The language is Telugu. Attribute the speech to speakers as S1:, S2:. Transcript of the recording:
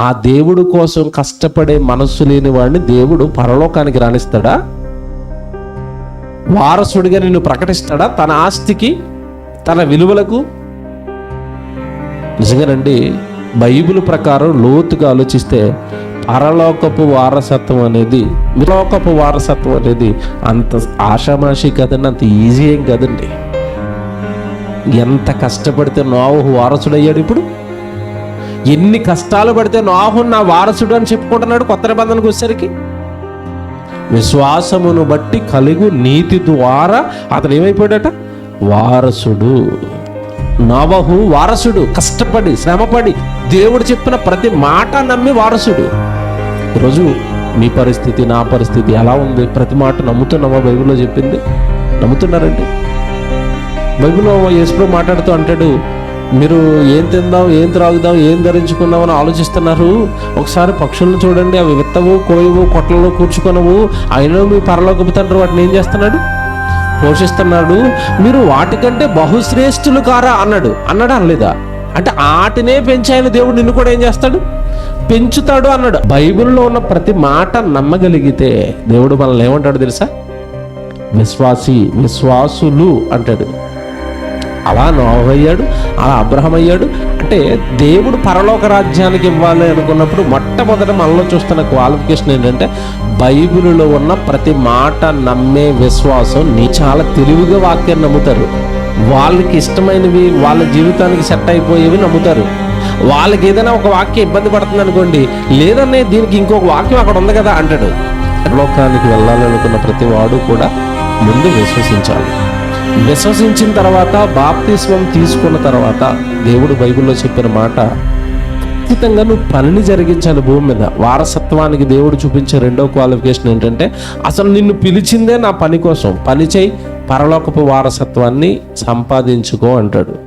S1: ఆ దేవుడు కోసం కష్టపడే మనస్సు లేని వాడిని దేవుడు పరలోకానికి రాణిస్తాడా వారసుడిగా నిన్ను ప్రకటిస్తాడా? తన ఆస్తికి తన విలువలకు? నిజంగానండి బైబిల్ ప్రకారం లోతుగా ఆలోచిస్తే పరలోకపు వారసత్వం అనేది విలోకపు వారసత్వం అనేది అంత ఆషామాషి కదండి అంత ఈజీ ఏం కదండి. ఎంత కష్టపడితే నోవహు వారసుడయ్యాడు ఇప్పుడు? ఎన్ని కష్టాలు పడితే నోహు నా వారసుడు అని చెప్పుకుంటున్నాడు కొత్త నిబంధనకు వచ్చేసరికి. విశ్వాసమును బట్టి కలుగు నీతి ద్వారా అతను ఏమైపోయాడట? వారసుడు. నవహు వారసుడు. కష్టపడి శ్రమపడి దేవుడు చెప్పిన ప్రతి మాట నమ్మి వారసుడు. ఈరోజు మీ పరిస్థితి నా పరిస్థితి ఎలా ఉంది? ప్రతి మాట నమ్ముతున్నామా బైబిల్లో చెప్పింది నమ్ముతున్నారండి. బైబిల్లో యేసుప్రభు మాట్లాడుతూ అంటాడు మీరు ఏం తిందాం ఏం త్రాగుదాం ఏం ధరించుకుందాం అని ఆలోచిస్తున్నారు? ఒకసారి పక్షులను చూడండి అవి విత్తవు కోయవు కొట్లలో కూర్చుకొనవు అయినా మీ పరలోకపు తండ్రి వాటిని ఏం చేస్తున్నాడు? పోషిస్తున్నాడు. మీరు వాటికంటే బహుశ్రేష్ఠులు కారా అన్నాడు. అన్నాడా అనలేదా? అంటే ఆటినే పెంచాయన దేవుడు నిన్ను కూడా ఏం చేస్తాడు? పెంచుతాడు అన్నాడు. బైబిల్లో ఉన్న ప్రతి మాట నమ్మగలిగితే దేవుడు మనల్ని ఏమంటాడు తెలుసా? విశ్వాసి విశ్వాసులు అంటాడు. అలా నోహయ్యాడు అలా అబ్రహం అయ్యాడు అంటే దేవుడు పరలోక రాజ్యానికి ఇవ్వాలి అనుకున్నప్పుడు మొట్టమొదట మనలో చూస్తున్న క్వాలిఫికేషన్ ఏంటంటే బైబిల్లో ఉన్న ప్రతి మాట నమ్మే విశ్వాసం నీ చాలా తెలివిగా వాక్యాన్ని నమ్ముతారు. వాళ్ళకి ఇష్టమైనవి వాళ్ళ జీవితానికి సెట్ అయిపోయేవి నమ్ముతారు. వాళ్ళకి ఏదైనా ఒక వాక్యం ఇబ్బంది పడుతుంది అనుకోండి లేదనే దీనికి ఇంకొక వాక్యం అక్కడ ఉంది కదా అంటాడు. లోకానికి వెళ్ళాలనుకున్న ప్రతి వాడు కూడా ముందు విశ్వసించాలి. విశ్వసించిన తర్వాత బాప్తిస్వం తీసుకున్న తర్వాత దేవుడు బైబిల్లో చెప్పిన మాట ఖచ్చితంగా నువ్వు పనిని జరిగించాలి భూమి మీద. వారసత్వానికి దేవుడు చూపించే రెండో క్వాలిఫికేషన్ ఏంటంటే అసలు నిన్ను పిలిచిందే నా పని కోసం. పని చేయి పరలోకపు వారసత్వాన్ని సంపాదించుకో అంటాడు.